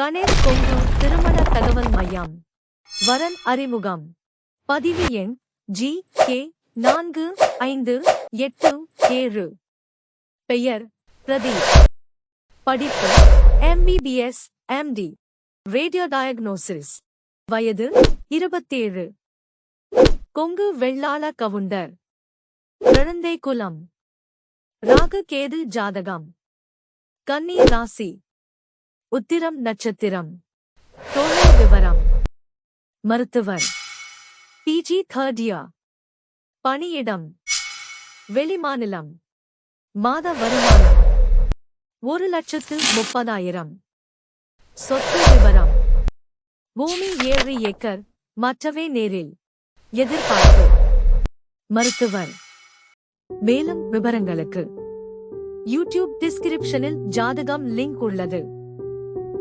கணேஷ் கொங்கு திருமண தகவல் மையம். வரன் அறிமுகம். பதிவு எண் ஜி கே நான்கு ஐந்து எட்டு ஏழு. பெயர் பிரதீப். படிப்பு எம்பிபிஎஸ் எம்டி ரேடியோ டயக்னோசிஸ். வயது இருபத்தேழு. கொங்கு வெள்ளாள கவுண்டர். குழந்தை குலம். ராகு கேது ஜாதகம். கன்னி ராசி. உத்திரம் நட்சத்திரம். தொழில் விவரம். மருத்துவர். பிஜி தேர்ட் இயர் பணியிடம். வெளிமாநிலம். மாத வருமானம். ஒரு லட்சத்து முப்பதாயிரம். சொத்து விவரம். பூமி ஏழு ஏக்கர். மற்றவை நேரில். எதிர்பார்ப்பு. மருத்துவர். மேலும் விவரங்களுக்கு. யூடியூப் டிஸ்கிரிப்ஷனில் ஜாதகம் லிங்க் உள்ளது.